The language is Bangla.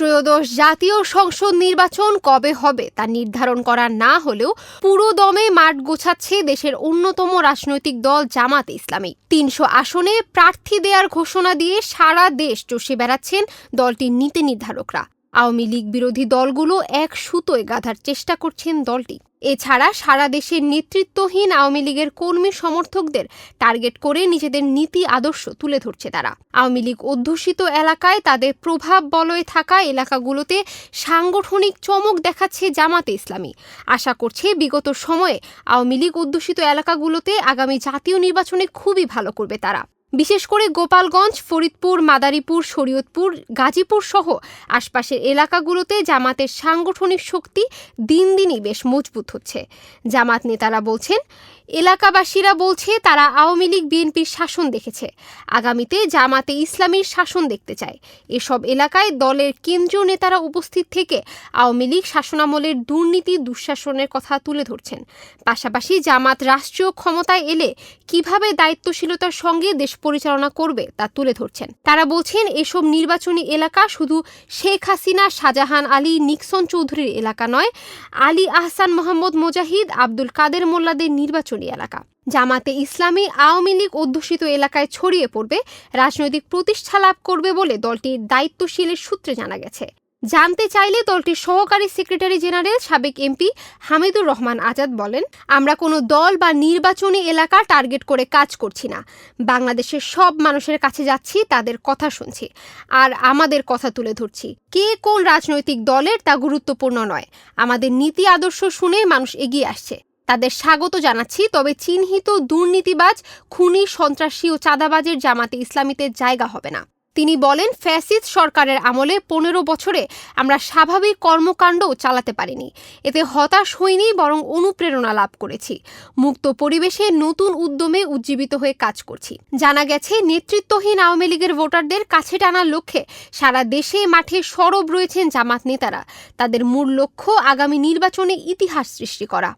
ত্রয়োদশ জাতীয় সংসদ নির্বাচন কবে হবে তা নির্ধারণ করা না হলেও পুরো দমে মাঠ গোছাচ্ছে দেশের অন্যতম রাজনৈতিক দল জামাত ইসলামী। তিনশো আসনে প্রার্থী দেয়ার ঘোষণা দিয়ে সারা দেশ চষে বেড়াচ্ছেন দলটির নীতি নির্ধারকরা। আওয়ামী লীগ বিরোধী দলগুলো এক সুতোয় গাধার চেষ্টা করছেন দলটি। এছাড়া সারা দেশের নেতৃত্বহীন আওয়ামী লীগের কর্মী সমর্থকদের টার্গেট করে নিজেদের নীতি আদর্শ তুলে ধরছে তারা। আওয়ামী লীগ অধ্যুষিত এলাকায় তাদের প্রভাব বলয়ে থাকা এলাকাগুলোতে সাংগঠনিক চমক দেখাচ্ছে জামাতে ইসলামী। আশা করছে বিগত সময়ে আওয়ামী লীগ অধ্যুষিত এলাকাগুলোতে আগামী জাতীয় নির্বাচনে খুবই ভালো করবে তারা। বিশেষ করে গোপালগঞ্জ, ফরিদপুর, মাদারীপুর, শরীয়তপুর, গাজীপুর সহ আশপাশের এলাকাগুলোতে জামাতের সাংগঠনিক শক্তি দিন দিনই বেশ মজবুত হচ্ছে। জামাত নেতারা বলছেন, এলাকাবাসীরা বলছে তারা আওয়ামী লীগ, বিএনপির শাসন দেখেছে। আগামীতে জামাতে ইসলামীর শাসন দেখতে চায়। এসব এলাকায় দলের কেন্দ্রীয় নেতারা উপস্থিত থেকে আওয়ামী লীগ শাসনামলের দুর্নীতি, দুঃশাসনের কথা তুলে ধরছেন। পাশাপাশি জামাত রাষ্ট্রীয় ক্ষমতায় এলে কীভাবে দায়িত্বশীলতার সঙ্গে দেশ পরিচালনা করবে তা তুলে ধরছেন। তারা বলছেন, এসব নির্বাচনী এলাকা শুধু শেখ হাসিনা, শাহজাহান আলী, নিক্সন চৌধুরীর এলাকা নয়, আলী আহসান মোহাম্মদ মোজাহিদ, আব্দুল কাদের মোল্লাদের নির্বাচনী এলাকা। জামাতে ইসলামী আওয়ামী লীগ অধ্যুষিত এলাকায় ছড়িয়ে পড়বে, রাজনৈতিক প্রতিষ্ঠা লাভ করবে বলে দলটির দায়িত্বশীলের সূত্রে জানা গেছে। জানতে চাইলে দলটির সহকারী সেক্রেটারি জেনারেল সাবেক এমপি হামিদুর রহমান আজাদ বলেন, আমরা কোনো দল বা নির্বাচনী এলাকা টার্গেট করে কাজ করছি না। বাংলাদেশের সব মানুষের কাছে যাচ্ছি, তাদের কথা শুনছি, আর আমাদের কথা তুলে ধরছি। কে কোন রাজনৈতিক দলের তা গুরুত্বপূর্ণ নয়। আমাদের নীতি আদর্শ শুনে মানুষ এগিয়ে আসছে। তাদের স্বাগত জানাচ্ছি, তবে চিহ্নিত দুর্নীতিবাজ, খুনি, সন্ত্রাসী ও চাঁদাবাজের জামাতে ইসলামীতে জায়গা হবে না। তিনি বলেন, ফ্যাসিস্ট সরকারের আমলে পনেরো বছরে আমরা স্বাভাবিক কর্মকাণ্ডও চালাতে পারিনি। এতে হতাশ হইনি, বরং অনুপ্রেরণা লাভ করেছি। মুক্ত পরিবেশে নতুন উদ্যমে উজ্জীবিত হয়ে কাজ করছি। জানা গেছে, নেতৃত্বহীন আওয়ামী লীগের ভোটারদের কাছে টানার লক্ষ্যে সারা দেশে মাঠে সরব রয়েছেন জামাত নেতারা। তাদের মূল লক্ষ্য আগামী নির্বাচনে ইতিহাস সৃষ্টি করা।